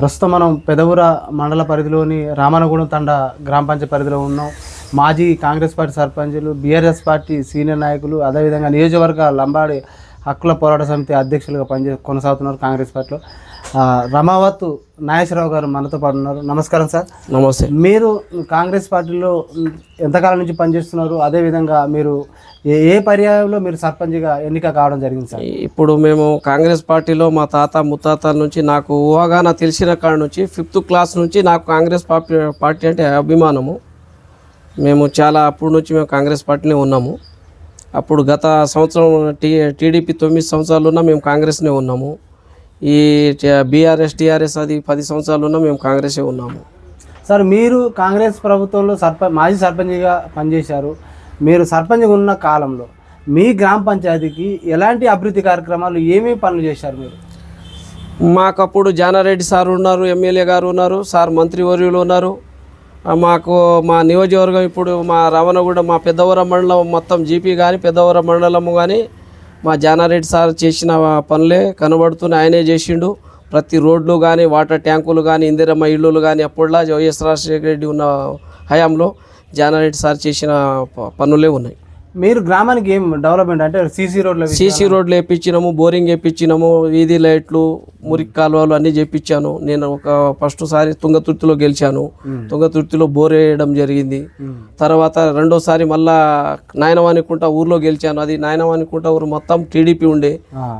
ప్రస్తుతం మనం పెదవుర మండల పరిధిలోని రామనగూడెం తండ గ్రామ పంచాయతీ పరిధిలో ఉన్నాం. మాజీ కాంగ్రెస్ పార్టీ సర్పంచులు బీఆర్ఎస్ పార్టీ సీనియర్ నాయకులు అదేవిధంగా నియోజకవర్గ లంబాడి హక్కుల పోరాట సమితి అధ్యక్షులుగా పనిచే కొనసాగుతున్నారు కాంగ్రెస్ పార్టీలో. రమావత్ నాగేశ్వరరావు గారు మనతో పాటు ఉన్నారు. నమస్కారం సార్. నమస్తే. మీరు కాంగ్రెస్ పార్టీలో ఎంతకాలం నుంచి పనిచేస్తున్నారు? అదేవిధంగా మీరు ఏ ఏ పర్యాయంలో మీరు సర్పంచ్గా ఎన్నిక కావడం జరిగింది సార్? ఇప్పుడు మేము కాంగ్రెస్ పార్టీలో మా తాత ముత్తాతల నుంచి నాకు ఊహగాన తెలిసిన కాడ నుంచి ఫిఫ్త్ క్లాస్ నుంచి నాకు కాంగ్రెస్ పార్టీ పార్టీ అంటే అభిమానము. మేము చాలా అప్పటి నుంచి మేము కాంగ్రెస్ పార్టీనే ఉన్నాము. అప్పుడు గత సంవత్సరం టీ టీడీపీ తొమ్మిది సంవత్సరాలు ఉన్నా మేము కాంగ్రెస్నే ఉన్నాము. ఈ బీఆర్ఎస్ టీఆర్ఎస్ అది పది సంవత్సరాలు ఉన్నా మేము కాంగ్రెసే ఉన్నాము. సార్ మీరు కాంగ్రెస్ ప్రభుత్వంలో సర్పంచ్ మాజీ సర్పంచ్గా పనిచేశారు. మీరు సర్పంచ్గా ఉన్న కాలంలో మీ గ్రామ పంచాయతీకి ఎలాంటి అభివృద్ధి కార్యక్రమాలు ఏమేమి పనులు చేశారు మీరు? మాకప్పుడు జానారెడ్డి సార్ ఉన్నారు ఎమ్మెల్యే గారు ఉన్నారు సార్ మంత్రివర్యులు ఉన్నారు. మాకు మా నియోజకవర్గం ఇప్పుడు మా రావణగూడ మా పెద్దవరం మండలం మొత్తం జీపీ కానీ పెద్దవరం మండలము కానీ మా జానారెడ్డి సార్ చేసిన పనులే కనబడుతున్నాయి ఆయనే చేసిండు. ప్రతి రోడ్లు కానీ వాటర్ ట్యాంకులు కానీ ఇందిరమ్మ ఇల్లులు కానీ అప్పుడులా వైఎస్ రాజశేఖర రెడ్డి ఉన్న హయాంలో జానారెడ్డి సార్ చేసిన ప- పనులే ఉన్నాయి. మీరు గ్రామానికి ఏం డెవలప్మెంట్ అంటే సీసీ రోడ్ల సీసీ రోడ్లు వేయించినాము బోరింగ్ వేయించినాము వీధి లైట్లు మురికి కాలువలు అన్నీ చేయించాను నేను ఒక ఫస్ట్ సారి తుంగతుర్తిలో గెలిచాను. తుంగతుర్తిలో బోర్ వేయడం జరిగింది. తర్వాత రెండోసారి మళ్ళా నాయనవానికుంట ఊర్లో గెలిచాను. అది నాయనవానికుంట ఊరు మొత్తం టీడీపీ ఉండే.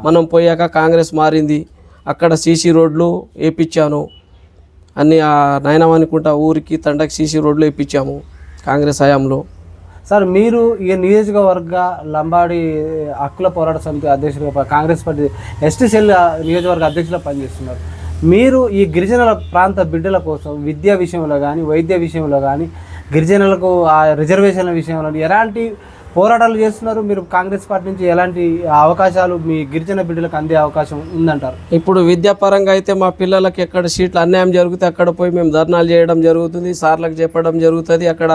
మనం పోయాక కాంగ్రెస్ మారింది. అక్కడ సీసీ రోడ్లు వేయించాను అన్ని ఆ నాయనవానికుంట ఊరికి తండకి సీసీ రోడ్లు వేయించాము కాంగ్రెస్ హయాంలో. సార్ మీరు ఈ నియోజకవర్గ లంబాడి హక్కుల పోరాట సమితి అధ్యక్షులుగా కాంగ్రెస్ పార్టీ ఎస్టీ సెల్ నియోజకవర్గ అధ్యక్షులుగా పనిచేస్తున్నారు. మీరు ఈ గిరిజనుల ప్రాంత బిడ్డల కోసం విద్యా విషయంలో కానీ వైద్య విషయంలో కానీ గిరిజనులకు ఆ రిజర్వేషన్ల విషయంలో ఎలాంటి పోరాటాలు చేస్తున్నారు. మీరు కాంగ్రెస్ పార్టీ నుంచి ఎలాంటి అవకాశాలు మీ గిరిజన బిడ్డలకు అందే అవకాశం ఉందంటారు? ఇప్పుడు విద్యాపరంగా అయితే మా పిల్లలకి ఎక్కడ సీట్లు అన్యాయం జరిగితే అక్కడ పోయి మేము ధర్నాలు చేయడం జరుగుతుంది సార్లకు చెప్పడం జరుగుతుంది. అక్కడ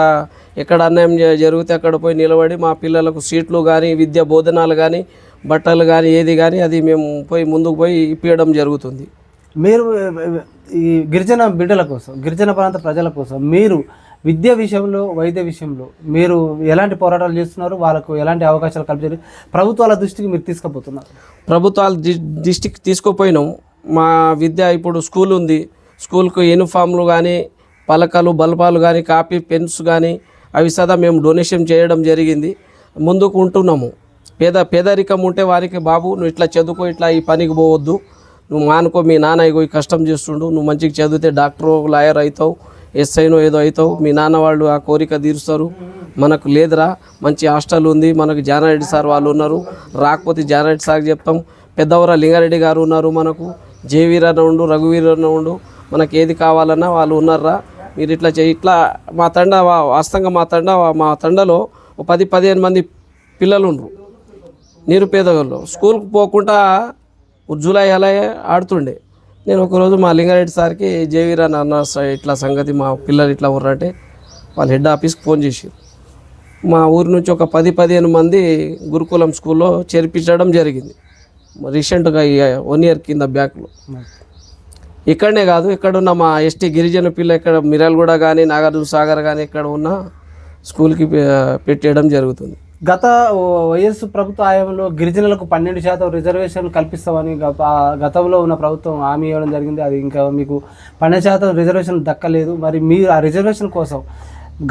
ఎక్కడ అన్యాయం జరిగితే అక్కడ పోయి నిలబడి మా పిల్లలకు సీట్లు కానీ విద్యా బోధనాలు కానీ బట్టలు కానీ ఏది కానీ అది మేము పోయి ముందుకు పోయి ఇప్పించడం జరుగుతుంది. మీరు ఈ గిరిజన బిడ్డల కోసం గిరిజన ప్రాంత ప్రజల కోసం మీరు విద్య విషయంలో వైద్య విషయంలో మీరు ఎలాంటి పోరాటాలు చేస్తున్నారు? వాళ్ళకు ఎలాంటి అవకాశాలు కల్పించారు? ప్రభుత్వాల దృష్టికి మీరు తీసుకుపోతున్నారు. ప్రభుత్వాలు దృష్టికి తీసుకుపోయినాం. మా విద్య ఇప్పుడు స్కూల్ ఉంది. స్కూల్కు యూనిఫామ్లు కానీ పలకలు బల్బాలు కానీ కాపీ పెన్స్ కానీ అవి సదా మేము డొనేషన్ చేయడం జరిగింది. ముందుకు ఉంటున్నాము. పేద పేదరికం ఉంటే వారికి బాబు నువ్వు ఇట్లా చదువుకో ఇట్లా ఈ పనికి పోవద్దు. నువ్వు మానుకో మీ నాన్న ఇగో ఈ కష్టం చేస్తుండు. నువ్వు మంచిగా చదివితే డాక్టర్ లాయర్ అవుతావు. ఎస్ఐనో ఏదో అవుతావు మీ నాన్న వాళ్ళు ఆ కోరిక తీరుస్తారు. మనకు లేదురా మంచి హాస్టల్ ఉంది మనకు జానారెడ్డి సార్ వాళ్ళు ఉన్నారు. రాకపోతే జానారెడ్డి సార్ చెప్తాం పెద్దవర లింగారెడ్డి గారు ఉన్నారు మనకు జేవీరన్న ఉండు రఘువీరన్న ఉండు మనకి ఏది కావాలన్నా వాళ్ళు ఉన్నారా మీరు ఇట్లా చేయి ఇట్లా మా తండ వా- వాస్తవంగా మా తండ మా తండలో ఒక పది పదిహేను మంది పిల్లలు ఉండరు. నిరుపేద వాళ్ళు స్కూల్కి పోకుండా జూలై అలా ఆడుతుండే. నేను ఒకరోజు మా లింగారెడ్డి సార్కి జేవీరా నాన్న స- ఇట్లా సంగతి మా పిల్లలు ఇట్లా ఉర్రంటే వాళ్ళ హెడ్ ఆఫీస్కి ఫోన్ చేసి. మా ఊరి నుంచి ఒక పది పదిహేను మంది గురుకులం స్కూల్లో చేర్పించడం జరిగింది. రీసెంట్గా వన్ ఇయర్ కింద బ్యాక్లో. ఇక్కడనే కాదు ఇక్కడ ఉన్న మా ఎస్టీ గిరిజన పిల్ల ఇక్కడ మిరాల్గూడ కానీ నాగార్జున సాగర్ కానీ ఇక్కడ ఉన్న స్కూల్కి పెట్టేయడం జరుగుతుంది. గత వైఎస్ ప్రభుత్వ హయాంలో గిరిజనులకు పన్నెండు శాతం రిజర్వేషన్లు కల్పిస్తామని గతంలో ఉన్న ప్రభుత్వం హామీ ఇవ్వడం జరిగింది. అది ఇంకా మీకు పన్నెండు శాతం రిజర్వేషన్ దక్కలేదు. మరి మీరు ఆ రిజర్వేషన్ కోసం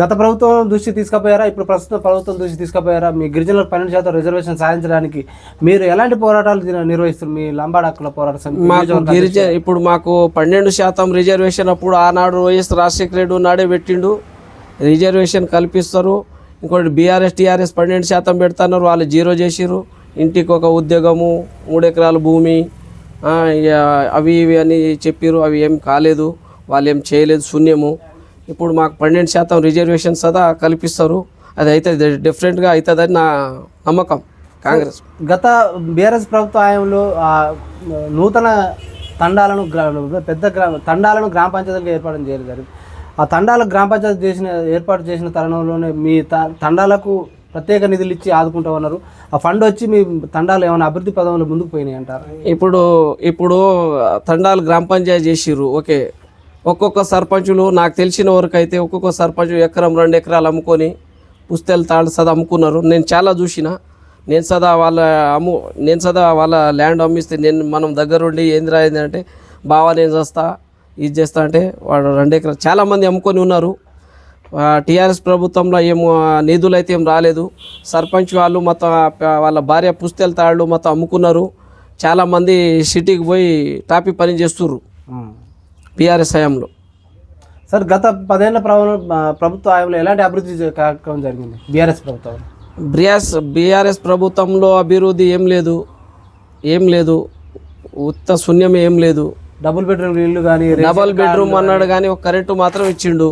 గత ప్రభుత్వం దృష్టి తీసుకుపోయారా? ఇప్పుడు ప్రస్తుత ప్రభుత్వం దృష్టి తీసుకుపోయారా? మీ గిరిజనులకు పన్నెండు శాతం రిజర్వేషన్ సాధించడానికి మీరు ఎలాంటి పోరాటాలు నిర్వహిస్తారు మీ లంబాడ హక్కుల పోరాట గిరిజ ఇప్పుడు మాకు పన్నెండు శాతం రిజర్వేషన్ అప్పుడు ఆనాడు వైఎస్ రాజశేఖర రెడ్డి ఉన్నాడే పెట్టిండు. రిజర్వేషన్ కల్పిస్తారు. ఇంకోటి బీఆర్ఎస్ టీఆర్ఎస్ పన్నెండు శాతం పెడుతున్నారు. వాళ్ళు జీరో చేసిర్రు. ఇంటికి ఒక ఉద్యోగము మూడు ఎకరాల భూమి ఇక అవి ఇవి అని చెప్పిర్రు. అవి ఏం కాలేదు. వాళ్ళు ఏం చేయలేదు. శూన్యము. ఇప్పుడు మాకు పన్నెండు శాతం రిజర్వేషన్ సదా కల్పిస్తారు. అది అయితే డిఫరెంట్గా అవుతుందని నా నమ్మకం కాంగ్రెస్. గత బీఆర్ఎస్ ప్రభుత్వ హయాంలో నూతన తండాలను పెద్ద గ్రామ తండాలను గ్రామ పంచాయతీలకు ఏర్పాటు చేయలేదు ఆ తండాలకు గ్రామ పంచాయతీ చేసిన ఏర్పాటు చేసిన తరుణంలోనే మీ త తండాలకు ప్రత్యేక నిధులు ఇచ్చి ఆదుకుంటా ఉన్నారు. ఆ ఫండ్ వచ్చి మీ తండాలు ఏమైనా అభివృద్ధి పదంలో ముందుకు పోయినాయి అంటారు? ఇప్పుడు ఇప్పుడు తండాలు గ్రామ పంచాయతీ చేసిర్రు. ఓకే. ఒక్కొక్క సర్పంచులు నాకు తెలిసిన వరకు అయితే ఒక్కొక్క సర్పంచ్ ఎకరం రెండు ఎకరాలు అమ్ముకొని పుస్తెలు తాళ్ళు సదా అమ్ముకున్నారు. నేను చాలా చూసిన. నేను సదా వాళ్ళ అమ్ము నేను సదా వాళ్ళ ల్యాండ్ అమ్మిస్తే నేను మనం దగ్గరుండి ఏంది రాయిందంటే బావా నేను చేస్తా ఇది చేస్తా అంటే వాడు రెండు ఎకరాలు చాలామంది అమ్ముకొని ఉన్నారు. టీఆర్ఎస్ ప్రభుత్వంలో ఏం నిధులు అయితే ఏం రాలేదు. సర్పంచ్ వాళ్ళు మొత్తం వాళ్ళ భార్య పుస్తెల తాళ్ళు మొత్తం అమ్ముకున్నారు. చాలామంది సిటీకి పోయి టాపీ పని చేస్తుర్రు. పిఆర్ఎస్ హయాంలో. సార్ గత పదేళ్ళ ప్రభుత్వం ప్రభుత్వ హయాంలో ఎలాంటి అభివృద్ధి కార్యక్రమం జరిగింది? బీఆర్ఎస్ ప్రభుత్వం. బ్రియాస్ బీఆర్ఎస్ ప్రభుత్వంలో అభివృద్ధి ఏం లేదు. ఏం లేదు. ఉత్త శూన్యం ఏం లేదు. డబుల్ బెడ్రూమ్ ఇల్లు కానీ డబల్ బెడ్రూమ్ అన్నాడు కానీ ఒక కరెంటు మాత్రం ఇచ్చిండు.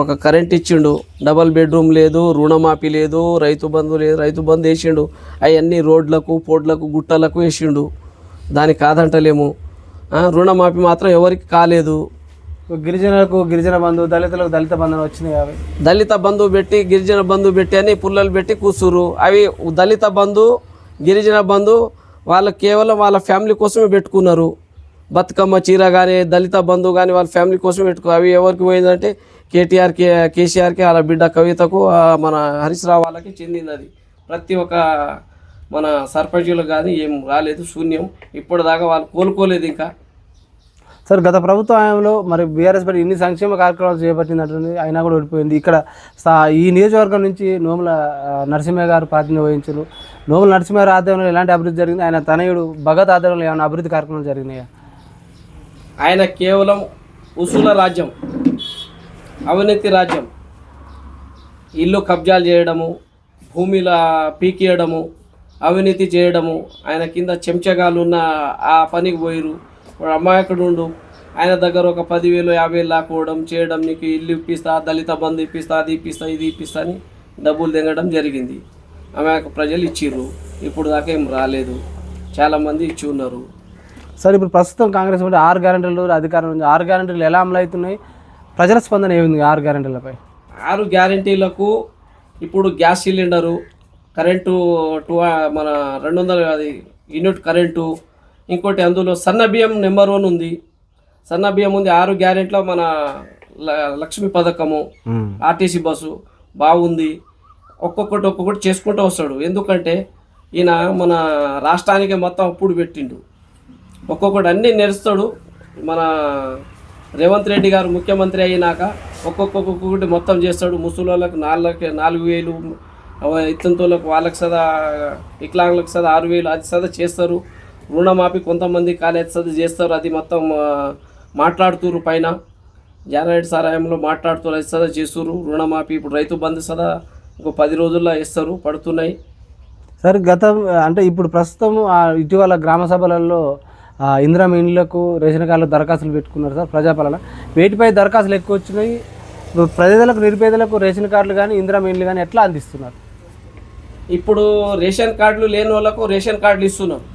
ఒక కరెంట్ ఇచ్చిండు. డబల్ బెడ్రూమ్ లేదు రుణమాఫీ లేదు రైతు బంధు లేదు రైతు బంధు వేసిండు. అవన్నీ రోడ్లకు పోడ్లకు గుట్టలకు వేసిండు. దానికి కాదంటలేము. రుణమాఫీ మాత్రం ఎవరికి కాలేదు. గిరిజనులకు గిరిజన బంధు దళితులకు దళిత బంధన వచ్చినాయి అవి. దళిత బంధు పెట్టి గిరిజన బంధు పెట్టి అని పుల్లలు పెట్టి కూసురు అవి దళిత బంధు గిరిజన బంధు వాళ్ళు కేవలం వాళ్ళ ఫ్యామిలీ కోసమే పెట్టుకున్నారు. బతుకమ్మ చీర కానీ దళిత బంధు కానీ వాళ్ళ ఫ్యామిలీ కోసం పెట్టుకో అవి ఎవరికి పోయిందంటే కేటీఆర్కి కేసీఆర్కి వాళ్ళ బిడ్డ కవితకు మన హరీష్ రావు వాళ్ళకి చెందింది అది ప్రతి ఒక్క మన సర్పంచులు కానీ ఏం రాలేదు శూన్యం. ఇప్పటిదాకా వాళ్ళు కోలుకోలేదు ఇంకా. సార్ గత ప్రభుత్వ హయాంలో మరి బీఆర్ఎస్ పార్టీ ఇన్ని సంక్షేమ కార్యక్రమాలు చేపట్టినట్టుంది అయినా కూడా ఓడిపోయింది. ఇక్కడ సా- ఈ నియోజకవర్గం నుంచి నోముల నరసింహ గారు ప్రాతినిధ్యం వహించారు. నోముల నరసింహ గారి ఆధ్వర్యంలో ఎలాంటి అభివృద్ధి జరిగింది? ఆయన తనయుడు భగత్ ఆధ్వర్యంలో ఏమైనా అభివృద్ధి కార్యక్రమాలు జరిగినాయా? ఆయన కేవలం ఉసుల రాజ్యం అవినీతి రాజ్యం. ఇల్లు కబ్జాలు చేయడము భూమిల పీకియడము అవినీతి చేయడము ఆయన కింద చెంచగాలు ఉన్న ఆ పనికి పోయిరు వాడు అమాయకుడు ఉండు. ఆయన దగ్గర ఒక పదివేలు యాభై వేలు లాక్కోవడం చేయడం నీకు ఇల్లు ఇప్పిస్తా దళిత బంధు ఇప్పిస్తా అది ఇప్పిస్తా ఇది ఇప్పిస్తా అని డబ్బులు తెగడం జరిగింది. అమాయక ప్రజలు ఇచ్చిర్రు. ఇప్పుడు దాకా ఏం రాలేదు. చాలామంది ఇచ్చి ఉన్నారు. సార్ ఇప్పుడు ప్రస్తుతం కాంగ్రెస్ పార్టీ ఆరు గ్యారెంటీలు అధికారం ఉంది. ఆరు గ్యారెంటీలు ఎలా అమలు అవుతున్నాయి? ప్రజల స్పందన ఏముంది ఆరు గ్యారెంటీలపై? ఆరు గ్యారంటీలకు ఇప్పుడు గ్యాస్ సిలిండరు కరెంటు టూ మన రెండు వందల అది యూనిట్ కరెంటు ఇంకోటి అందులో సన్న బియ్యం నెంబర్ వన్ ఉంది. సన్న బియ్యం ఉంది ఆరు గ్యారెంటీలో మన లక్ష్మి పథకము ఆర్టీసీ బస్సు బాగుంది. ఒక్కొక్కటి ఒక్కొక్కటి చేసుకుంటూ వస్తాడు. ఎందుకంటే ఈయన మన రాష్ట్రానికి మొత్తం అప్పుడు పెట్టిండు. ఒక్కొక్కటి అన్నీ నెరుస్తాడు. మన రేవంత్ రెడ్డి గారు ముఖ్యమంత్రి అయినాక ఒక్కొక్కొక్కటి ఒక్కొక్కటి మొత్తం చేస్తాడు. ముసలోళ్ళకి నాలుగు నాలుగు వేలు ఇత్తంతోళ్ళకు వాళ్ళకి సదా వికలాంగులకు సదా ఆరు వేలు అది సదా చేస్తారు. రుణమాఫీ కొంతమంది కాలేజ్ సదా చేస్తారు. అది మొత్తం మాట్లాడుతురు మాట్లాడుతుర్రు పైన. జానారెడ్డి సారాయంలో మాట్లాడుతూ అది సదా చేస్తుర్రు. రుణమాఫీ ఇప్పుడు రైతు బంధు సదా ఇంకో పది రోజుల్లో ఇస్తారు పడుతున్నాయి. సార్ గతం అంటే ఇప్పుడు ప్రస్తుతం ఇటీవల గ్రామ సభలలో ఇందిరా ఇండ్లకు రేషన్ కార్డులు దరఖాస్తులు పెట్టుకున్నారు సార్ ప్రజాపాలన. వేటిపై దరఖాస్తులు ఎక్కువ వచ్చినాయి. ప్రజలకు నిరుపేదలకు రేషన్ కార్డులు కానీ ఇందిరా ఇండ్లు కానీ ఎట్లా అందిస్తున్నారు? ఇప్పుడు రేషన్ కార్డులు లేని వాళ్ళకు రేషన్ కార్డులు ఇస్తున్నారు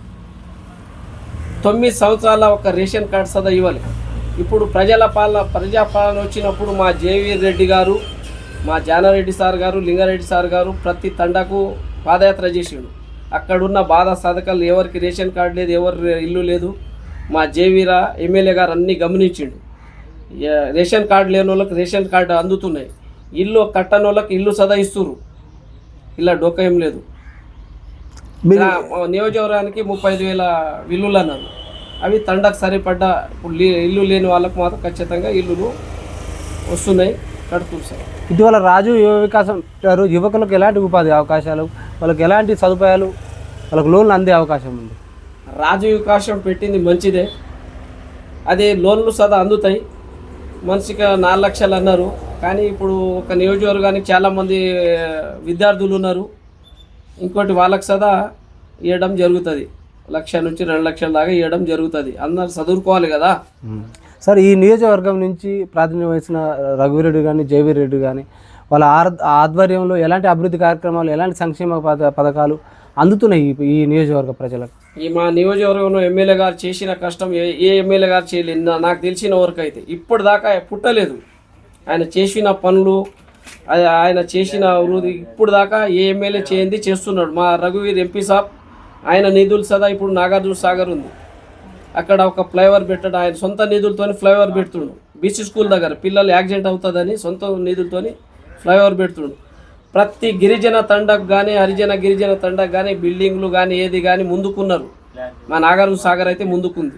తొమ్మిది సంవత్సరాల ఒక రేషన్ కార్డు సదా ఇవ్వాలి. ఇప్పుడు ప్రజల పాలన ప్రజాపాలన వచ్చినప్పుడు మా జేవీ రెడ్డి గారు మా జానారెడ్డి సార్ గారు లింగారెడ్డి సార్ గారు ప్రతి తండకు పాదయాత్ర చేసిండు. అక్కడున్న బాధ సాధకాలు ఎవరికి రేషన్ కార్డు లేదు ఎవరి ఇల్లు లేదు. మా జేవీరా ఎమ్మెల్యే గారు అన్నీ గమనించిండు. రేషన్ కార్డు లేని వాళ్ళకి రేషన్ కార్డు అందుతున్నాయి. ఇల్లు కట్టని వాళ్ళకి ఇల్లు సదా ఇస్తుర్రు. ఇలా డోకా ఏం లేదు. నియోజకవర్గానికి ముప్పై ఐదు వేల ఇల్లులు అన్నారు. అవి తండకు సరిపడ్డ ఇప్పుడు ఇల్లు లేని వాళ్ళకు మాత్రం ఖచ్చితంగా ఇల్లులు వస్తున్నాయి. కడుతున్నారు సార్. ఇటీవల రాజు యువ వికాసం గారు యువకులకు ఎలాంటి ఉపాధి అవకాశాలు వాళ్ళకి ఎలాంటి సదుపాయాలు వాళ్ళకి లోన్లు అందే అవకాశం ఉంది? రాజు వికాసం పెట్టింది మంచిదే. అదే లోన్లు సదా అందుతాయి. మనిషికి నాలుగు లక్షలు అన్నారు. కానీ ఇప్పుడు ఒక నియోజకవర్గానికి చాలామంది విద్యార్థులు ఉన్నారు. ఇంకోటి వాళ్ళకి సదా ఇవ్వడం జరుగుతుంది. లక్ష నుంచి రెండు లక్షల దాకా ఇవ్వడం జరుగుతుంది. అందరు చదువుకోవాలి కదా. సార్ ఈ నియోజకవర్గం నుంచి ప్రాతినిధ్యం వహించిన రఘువీరెడ్డి కానీ జయవీర్ రెడ్డి కానీ వాళ్ళ ఆర్ ఆధ్వర్యంలో ఎలాంటి అభివృద్ధి కార్యక్రమాలు ఎలాంటి సంక్షేమ పథ పథకాలు అందుతున్నాయి ఈ- నియోజకవర్గ ప్రజలకు? ఈ మా నియోజకవర్గంలో ఎమ్మెల్యే గారు చేసిన కష్టం ఏ ఏ ఎమ్మెల్యే గారు చేయలేదు నాకు తెలిసిన వరకు అయితే. ఇప్పటిదాకా పుట్టలేదు. ఆయన చేసిన పనులు ఆయన చేసిన అభివృద్ధి ఇప్పుడు దాకా ఏ ఎమ్మెల్యే చేయింది చేస్తున్నాడు. మా రఘువీర్ ఎంపీ సాబ్ ఆయన నిధులు సదా ఇప్పుడు నాగార్జున సాగర్ ఉంది. అక్కడ ఒక ఫ్లైఓవర్ పెట్టడం. ఆయన సొంత నిధులతోని ఫ్లైఓవర్ పెడుతుండు. బీసీ స్కూల్ దగ్గర పిల్లలు యాక్సిడెంట్ అవుతుందని సొంత నిధులతోని ఫ్లైఓవర్ పెడుతుండు. ప్రతి గిరిజన తండకు కానీ హరిజన గిరిజన తండకు కానీ బిల్డింగ్లు కానీ ఏది కానీ ముందుకున్నారు. మా నాగార్జున సాగర్ అయితే ముందుకుంది.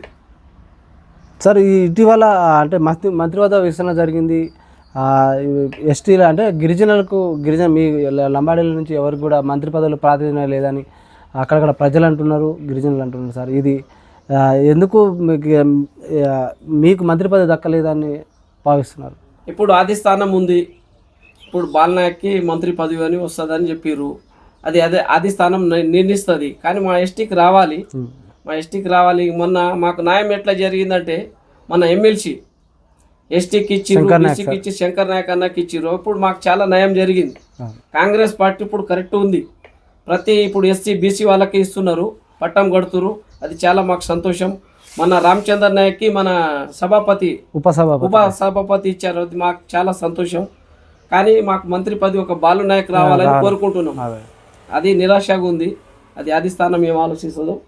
సార్ ఇటీవల అంటే మంత్రి మంత్రివర్గ విస్తరణ జరిగింది. ఎస్టీల అంటే గిరిజనులకు గిరిజన మీ లంబాడీల నుంచి ఎవరికి కూడా మంత్రి పదవులు ప్రాతినిధ్యం లేదని అక్కడక్కడ ప్రజలు అంటున్నారు గిరిజనులు అంటున్నారు సార్. ఇది ఎందుకు మీకు మంత్రి పదవి దక్కలేదని భావిస్తున్నారు? ఇప్పుడు ఆది స్థానం ఉంది. ఇప్పుడు బాలనాయక్కి మంత్రి పదవి అని వస్తుందని చెప్పారు అది అదే ఆది స్థానం నిర్ణయిస్తుంది. కానీ మా ఎస్టీకి రావాలి. మా ఎస్టీకి రావాలి. మొన్న మాకు న్యాయం ఎట్లా జరిగిందంటే మన ఎమ్మెల్సీ ఎస్టీకి ఇచ్చిర్రు బీసీకి ఇచ్చి శంకర్ నాయక్ అన్నకి ఇచ్చిర్రు. ఇప్పుడు మాకు చాలా న్యాయం జరిగింది. కాంగ్రెస్ పార్టీ ఇప్పుడు కరెక్ట్ ఉంది. ప్రతి ఇప్పుడు ఎస్సీ బీసీ వాళ్ళకి ఇస్తున్నారు. పట్టం కడుతురు అది చాలా మాకు సంతోషం. మన రామచంద్ర నాయక్కి మన సభాపతి ఉపసభాపతి. ఉప సభాపతి ఇచ్చారు. అది మాకు చాలా సంతోషం. కానీ మాకు మంత్రి పదవి ఒక బాలు నాయక్ రావాలని కోరుకుంటున్నాం. అదే. నిరాశగా ఉంది. అది స్థానం ఏం ఆలోచిస్తుందో.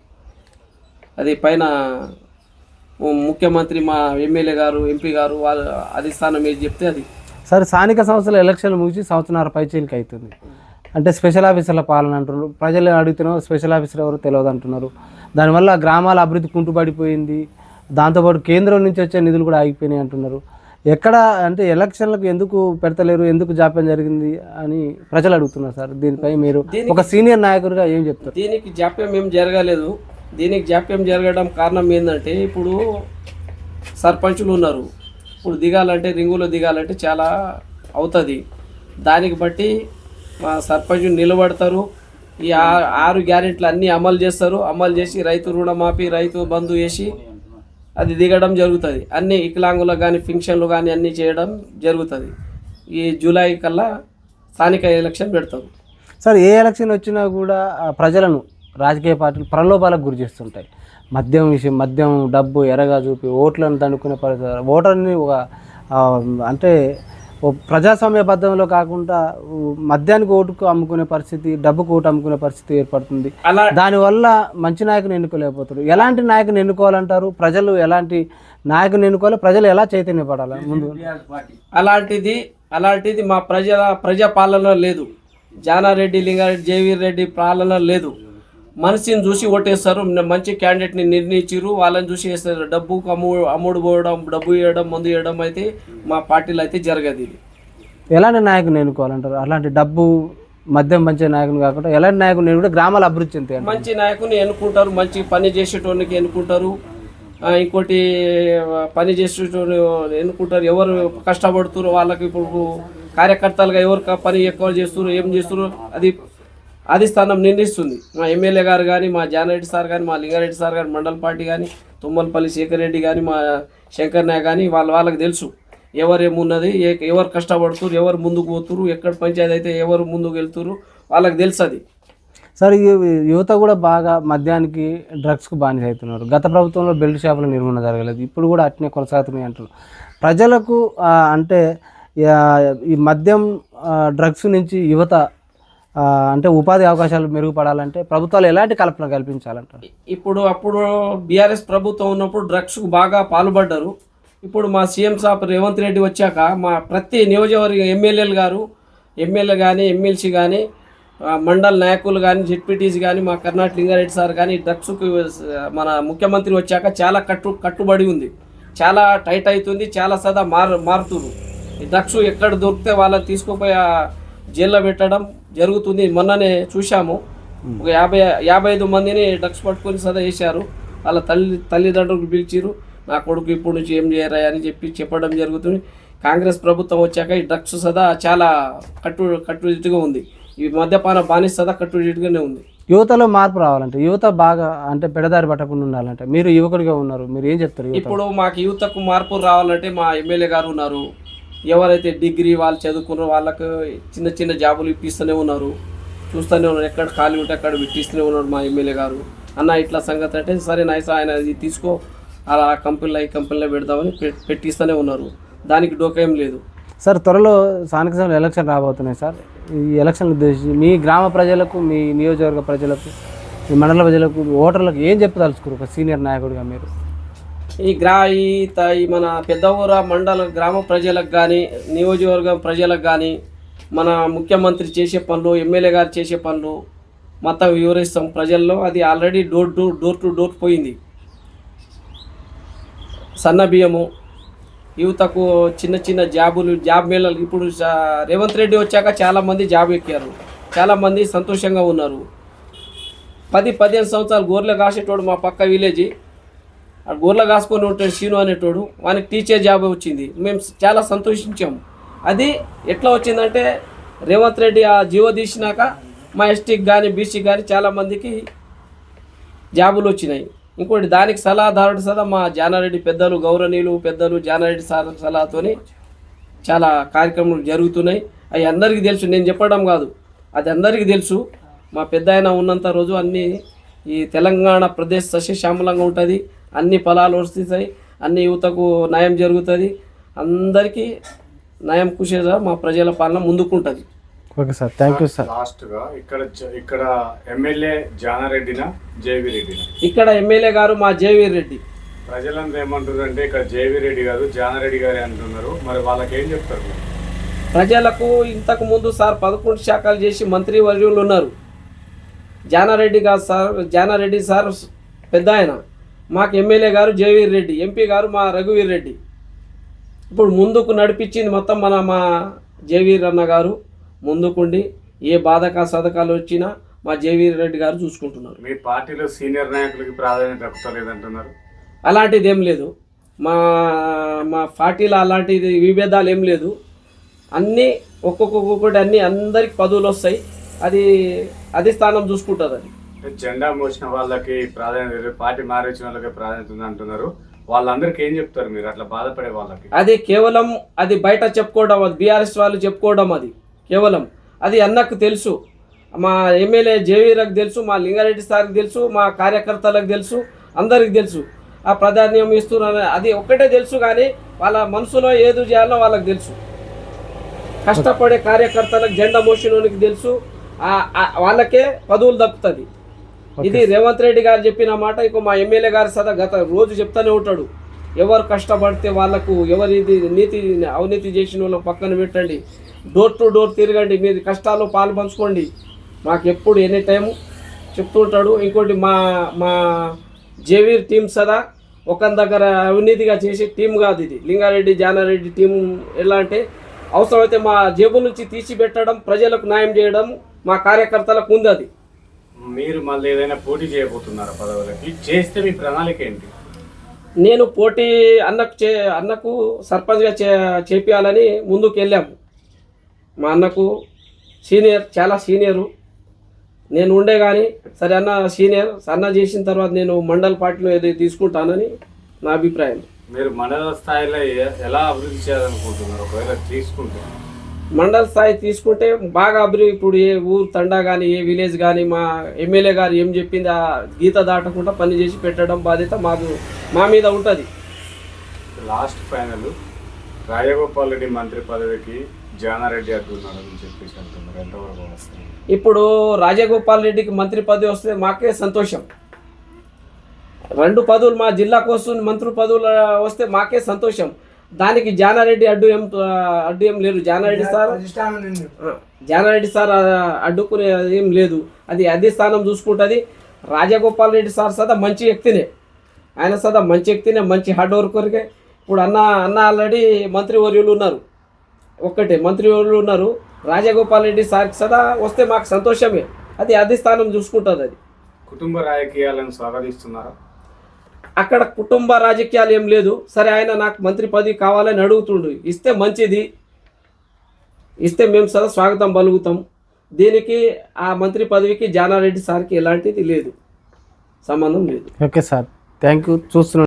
అది పైన ముఖ్యమంత్రి మా ఎమ్మెల్యే గారు ఎంపీ గారు వాళ్ళ స్థానం ఏది చెప్తే అది. సరే స్థానిక సంస్థల ఎలక్షన్లు ముగిసి సంవత్సరాల పైచీలకి అవుతుంది. అంటే స్పెషల్ ఆఫీసర్ల పాలన అంటున్నారు. ప్రజలు అడుగుతున్నారు స్పెషల్ ఆఫీసర్ ఎవరు తెలియదు అంటున్నారు. దానివల్ల గ్రామాల అభివృద్ధి కుంటుపడిపోయింది. దాంతోపాటు కేంద్రం నుంచి వచ్చే నిధులు కూడా ఆగిపోయినాయి అంటున్నారు. ఎక్కడ అంటే ఎలక్షన్లకు ఎందుకు పెడతలేరు ఎందుకు జాప్యం జరిగింది అని ప్రజలు అడుగుతున్నారు సార్. దీనిపై మీరు ఒక సీనియర్ నాయకుడిగా ఏం చెప్తారు? దీనికి జాప్యం ఏం జరగలేదు. దీనికి జాప్యం జరగడం కారణం ఏంటంటే ఇప్పుడు సర్పంచులు ఉన్నారు. ఇప్పుడు దిగాలంటే రింగులో దిగాలంటే చాలా అవుతుంది. దానికి బట్టి మా సర్పంచ్ నిలబడతారు. ఈ ఆరు గ్యారెంట్లు అన్నీ అమలు చేస్తారు. అమలు చేసి రైతు రుణమాఫీ రైతు బంధు వేసి అది దిగడం జరుగుతుంది. అన్ని వికలాంగులకు కానీ ఫింక్షన్లు కానీ అన్నీ చేయడం జరుగుతుంది. ఈ జూలై కల్లా స్థానిక ఎలక్షన్ పెడతారు. సార్ ఏ ఎలక్షన్ వచ్చినా కూడా ప్రజలను రాజకీయ పార్టీలు ప్రలోభాలకు గురి చేస్తుంటాయి. మద్యం విషయం మద్యం డబ్బు ఎరగా చూపి ఓట్లను దండుకునే పరిస్థితి ఓటర్ని ఒక అంటే ప్రజాస్వామ్యబద్ధంలో కాకుండా మద్యానికి ఓటుకు అమ్ముకునే పరిస్థితి డబ్బుకు ఓటు అమ్ముకునే పరిస్థితి ఏర్పడుతుంది. అలా దానివల్ల మంచి నాయకుని ఎన్నుకోలేకపోతారు ఎలాంటి నాయకుని ఎన్నుకోవాలంటారు? ప్రజలు ఎలాంటి నాయకుని ఎన్నుకోవాలి? ప్రజలు ఎలా చైతన్యపడాలి? ముందు అలాంటిది అలాంటిది మా ప్రజల ప్రజా పాలన లేదు. జానారెడ్డి లింగారెడ్డి జేవీర్ రెడ్డి పాలన లేదు. మనిషిని చూసి ఓటేస్తారు. మంచి క్యాండిడేట్ని నిర్ణయించారు వాళ్ళని చూసి వేస్తారు. డబ్బు అమ్ము అమ్ముడు పోవడం డబ్బు ఇవ్వడం మందు ఇవ్వడం అయితే మా పార్టీలో అయితే జరగదు ఇది. ఎలాంటి నాయకుని ఎన్నుకోవాలంటారు? అలాంటి డబ్బు మద్యం పంచే నాయకుని కాకుండా ఎలాంటి నాయకుని కూడా గ్రామాల అభివృద్ధి చెందుతాయి మంచి నాయకుని ఎన్నుకుంటారు. మంచి పని చేసేటోనికి ఎన్నుకుంటారు. ఇంకోటి పని చేసేటోని ఎన్నుకుంటారు. ఎవరు కష్టపడుతున్నారు వాళ్ళకి ఇప్పుడు కార్యకర్తలుగా ఎవరు పని ఎక్కువ చేస్తున్నారు ఏం చేస్తున్నారు అది అది స్థానం నిర్ణయిస్తుంది. మా ఎమ్మెల్యే గారు కానీ మా జానారెడ్డి సార్ కానీ మా లింగారెడ్డి సార్ కానీ మండల పార్టీ కానీ తుమ్మలపల్లి శేఖర్ రెడ్డి కానీ మా శంకర్ నాయక్ కానీ వాళ్ళ వాళ్ళకి తెలుసు. ఎవరు ఏమున్నది ఎవరు కష్టపడుతురు ఎవరు ముందుకు పోతురు ఎక్కడ పంచాయతీ అయితే ఎవరు ముందుకు వెళ్తురు వాళ్ళకి తెలుసు అది సార్ యువత కూడా బాగా మద్యానికి డ్రగ్స్కు బానిస అవుతున్నారు. గత ప్రభుత్వంలో బెల్ట్ షాపుల నిర్మూలన జరగలేదు. ఇప్పుడు కూడా అట్నే కొనసాగుతున్నాయి అంటున్నారు. ప్రజలకు అంటే ఈ మద్యం డ్రగ్స్ నుంచి యువత అంటే ఉపాధి అవకాశాలు మెరుగుపడాలంటే ప్రభుత్వాలు ఎలాంటి కల్పన కల్పించాలంటారు? ఇప్పుడు అప్పుడు బీఆర్ఎస్ ప్రభుత్వం ఉన్నప్పుడు డ్రగ్స్కు బాగా పాల్పడ్డారు. ఇప్పుడు మా సీఎం సాబ్ రేవంత్ రెడ్డి వచ్చాక మా ప్రతి నియోజకవర్గ ఎమ్మెల్యేలు గారు ఎమ్మెల్యే కానీ ఎమ్మెల్సీ కానీ మండల నాయకులు కానీ జెడ్పీటీసీ కానీ మా కర్ణాటక లింగారెడ్డి సార్ కానీ డ్రగ్స్కు మన ముఖ్యమంత్రి వచ్చాక చాలా కట్టు కట్టుబడి ఉంది. చాలా టైట్ అవుతుంది చాలా సదా మారు మారుతుంది ఈ డ్రగ్స్ ఎక్కడ దొరికితే వాళ్ళని తీసుకుపోయే జైల్లో పెట్టడం జరుగుతుంది. మొన్ననే చూశాము. ఒక యాభై యాభై ఐదు మందిని డ్రగ్స్ పట్టుకొని సదా వేశారు వాళ్ళ తల్లి తల్లిదండ్రులకు పిలిచిరు నా కొడుకు ఇప్పుడు నుంచి ఏం చేయరా అని చెప్పి చెప్పడం జరుగుతుంది. కాంగ్రెస్ ప్రభుత్వం వచ్చాక ఈ డ్రగ్స్ సదా చాలా కట్టు కట్టుదిట్టుగా ఉంది. ఈ మద్యపాన బానిస సదా కట్టుదిట్టుగానే ఉంది. యువతలో మార్పు రావాలంటే యువత బాగా అంటే పెడదారి పట్టకుండా ఉండాలంటే మీరు యువకుడిగా ఉన్నారు. మీరు ఏం చెప్తారు ఇప్పుడు మాకు యువతకు మార్పు రావాలంటే మా ఎమ్మెల్యే గారు ఉన్నారు. ఎవరైతే డిగ్రీ వాళ్ళు చదువుకున్న వాళ్ళకు చిన్న చిన్న జాబులు ఇప్పిస్తూనే ఉన్నారు. చూస్తూనే ఉన్నారు. ఎక్కడ ఖాళీ ఉంటే అక్కడ పెట్టిస్తూనే ఉన్నారు మా ఎమ్మెల్యే గారు. అన్న ఇట్లా సంగతి అంటే సరే నైస్ ఆయన ఇది తీసుకో. అలా కంపెనీలో ఈ కంపెనీలో పెడదామని పె- పెట్టిస్తూనే ఉన్నారు. దానికి డోకేం లేదు. సార్ త్వరలో స్థానిక సంస్థల ఎలక్షన్ రాబోతున్నాయి సార్. ఈ ఎలక్షన్ ఉద్దేశించి మీ గ్రామ ప్రజలకు మీ నియోజకవర్గ ప్రజలకు మీ మండల ప్రజలకు ఓటర్లకు ఏం చెప్పదలుచుకోరు ఒక సీనియర్ నాయకుడిగా మీరు? ఈ గ్రా ఈ మన పెద్ద ఊర మండల గ్రామ ప్రజలకు కానీ నియోజకవర్గం ప్రజలకు కానీ మన ముఖ్యమంత్రి చేసే పనులు ఎమ్మెల్యే గారు చేసే పనులు మొత్తం వివరిస్తాం. ప్రజల్లో అది already door to door to door పోయింది. సన్న బియ్యము యువతకు చిన్న చిన్న జాబులు జాబ్ మేళలు. ఇప్పుడు రేవంత్ రెడ్డి వచ్చాక చాలామంది జాబ్ ఎక్కారు. చాలామంది సంతోషంగా ఉన్నారు. పది పదిహేను సంవత్సరాలు గోర్లు కాసేటోడు మా పక్క విలేజ్. ఆ గోర్ల కాసుకొని ఉంటాడు శీను అనేటోడు వానికి టీచర్ జాబ్ వచ్చింది. మేము చాలా సంతోషించాము. అది ఎట్లా వచ్చిందంటే రేవంత్ రెడ్డి ఆ జీవో తీసినాక మా ఎస్టీకి కానీ బీసీకి కానీ చాలామందికి జాబులు వచ్చినాయి. ఇంకోటి దానికి సలహాదారుడు సదా మా జానారెడ్డి పెద్దలు గౌరవనీయులు పెద్దలు జానారెడ్డి సార్ సలహాతోని చాలా కార్యక్రమాలు జరుగుతున్నాయి. అవి అందరికీ తెలుసు నేను చెప్పడం కాదు. అది అందరికీ తెలుసు. మా పెద్ద ఆయన ఉన్నంత రోజు అన్నీ ఈ తెలంగాణ ప్రదేశ్ సస్యశ్యామలంగా ఉంటుంది. అన్ని ఫలాలు వస్తాయి అన్ని యువతకు న్యాయం జరుగుతుంది. అందరికీ న్యాయం కుషేగా మా ప్రజల పాలన ముందుకుంటుంది. Okay sir thank you sir. లాస్ట్గా ఇక్కడ ఇక్కడ ఎమ్మెల్యే జానారెడ్డినా జేవి రెడ్డినా ఇక్కడ ఎమ్మెల్యే గారు మా జేవీర్ రెడ్డి ప్రజలందరూ ఏమంటారు అంటే ఇక్కడ జేవి రెడ్డి గారు జానారెడ్డి గారు అంటున్నారు. మరి వాళ్ళకి ఏం చెప్తారు? ప్రజలకు ఇంతకు ముందు సార్ పదకొండు శాఖలు చేసి మంత్రి వర్యులు ఉన్నారు. జానారెడ్డి గారు సార్ జానారెడ్డి సార్ పెద్ద ఆయన మాకు ఎమ్మెల్యే గారు జయవీర్ రెడ్డి ఎంపీ గారు మా రఘువీర్ రెడ్డి. ఇప్పుడు ముందుకు నడిపించింది మొత్తం మన మా జయవీర్ అన్న గారు ముందుకుండి ఏ బాధక సదకాలు వచ్చినా మా జయవీర్ రెడ్డి గారు చూసుకుంటున్నారు. మీ పార్టీలో సీనియర్ నాయకులకి ప్రాధాన్యత దక్కుతలేదంటున్నారు అలాంటిది ఏం లేదు. మా మా పార్టీలో అలాంటిది విభేదాలు ఏం లేదు. అన్నీ ఒక్కొక్కొక్కటి అన్నీ అందరికి పదవులు వస్తాయి. అది అధిష్టానం చూసుకుంటుంది అది. జెండా మోసిన వాళ్ళకి ప్రాధాన్యత పార్టీ మారించిన వాళ్ళకి ప్రాధాన్యత ఉంది అంటున్నారు. వాళ్ళందరికీ ఏం చెప్తారు మీరు? అట్లా బాధపడే వాళ్ళకి? అది కేవలం అది బయట చెప్పుకోవడం అది బీఆర్ఎస్ వాళ్ళు చెప్పుకోవడం అది. కేవలం. అది అన్నకు తెలుసు. మా ఎమ్మెల్యే జేవీరకు తెలుసు మా లింగారెడ్డి సార్కి తెలుసు మా కార్యకర్తలకు తెలుసు అందరికి తెలుసు. ఆ ప్రాధాన్యం ఇస్తున్నారు. అది ఒక్కటే తెలుసు కానీ వాళ్ళ మనసులో ఏది చేయాలో వాళ్ళకి తెలుసు. కష్టపడే కార్యకర్తలకు జెండా మోసినోనికి తెలుసు. వాళ్ళకే పదవులు దక్కుతుంది. ఇది రేవంత్ రెడ్డి గారు చెప్పిన మాట ఇక మా ఎమ్మెల్యే గారు సదా గత రోజు చెప్తానే ఉంటాడు. ఎవరు కష్టపడితే వాళ్ళకు ఎవరి నీతి అవినీతి చేసిన వాళ్ళకి పక్కన పెట్టండి. డోర్ టు డోర్ తిరగండి. మీరు కష్టాల్లో పాలు పంచుకోండి. మాకు ఎప్పుడు ఎనీ టైం చెప్తుంటాడు ఇంకోటి మా మా జేవీర్ టీం సదా ఒకరి దగ్గర అవినీతిగా చేసే టీం కాదు ఇది. లింగారెడ్డి జానారెడ్డి టీం ఎలా అంటే అవసరమైతే మా జేబు నుంచి తీసి పెట్టడం ప్రజలకు న్యాయం చేయడం మా కార్యకర్తలకు ఉంది అది. మీరు మళ్ళీ ఏదైనా పోటీ చేయబోతున్నారా పదవులకి? చేస్తే మీ ప్రణాళిక ఏంటి? నేను పోటీ అన్నకు చే అన్నకు సర్పంచ్గా చే చేపించాలని ముందుకు వెళ్ళాము మా అన్నకు సీనియర్ చాలా సీనియరు. నేను ఉండే కానీ సరే అన్న సీనియర్ అన్న చేసిన తర్వాత నేను మండల్ పార్టీలో ఏదో తీసుకుంటానని నా అభిప్రాయం. మీరు మండల స్థాయిలో ఎలా అభివృద్ధి చేయాలనుకుంటున్నారు? ఒకవేళ తీసుకుంటే. మండల స్థాయి తీసుకుంటే బాగా అభివృద్ధి. ఇప్పుడు ఏ ఊరు తండా కానీ ఏ విలేజ్ కానీ మా ఎమ్మెల్యే గారు ఏం చెప్పింది ఆ గీత దాటకుండా పని చేసి పెట్టడం బాధ్యత మాకు మా మీద ఉంటుంది. లాస్ట్ ఫైనల్ రాజగోపాల్ రెడ్డి మంత్రి పదవికి జానారెడ్డి అడ్డున్నాడని చెప్పేసి అంటున్నారు. ఎంతవరకు వస్తుంది? ఇప్పుడు రాజగోపాల్ రెడ్డికి మంత్రి పదవి వస్తే మాకే సంతోషం. రెండు పదవులు మా జిల్లాకు వస్తుంది మంత్రి పదవులు వస్తే మాకే సంతోషం. దానికి జానారెడ్డి అడ్డు ఏం అడ్డు ఏం లేదు. జానారెడ్డి సార్ జానారెడ్డి సార్ అడ్డుకునే ఏం లేదు. అది అధిష్టానం చూసుకుంటుంది. రాజగోపాల్ రెడ్డి సార్ సదా మంచి వ్యక్తినే. ఆయన సదా మంచి వ్యక్తినే మంచి హార్డ్ వర్కర్కే ఇప్పుడు అన్న అన్న ఆల్రెడీ మంత్రి వర్యులు ఉన్నారు. ఒక్కటే మంత్రి వర్యులు ఉన్నారు. రాజగోపాల్ రెడ్డి సార్కి సదా వస్తే మాకు సంతోషమే. అది అధిష్టానం చూసుకుంటుంది అది. కుటుంబ రాజకీయాలను స్వాగతిస్తున్నారా? అక్కడ కుటుంబ రాజకీయాలు ఏం లేదు. సరే ఆయన నాకు మంత్రి పదవి కావాలని అడుగుతుండు. ఇస్తే మంచిది. ఇస్తే మేము సదా స్వాగతం పలుకుతాం. దీనికి ఆ మంత్రి పదవికి జానారెడ్డి సార్కి ఎలాంటిది లేదు. సంబంధం లేదు. Okay sir. థ్యాంక్ యూ చూస్తున్నాను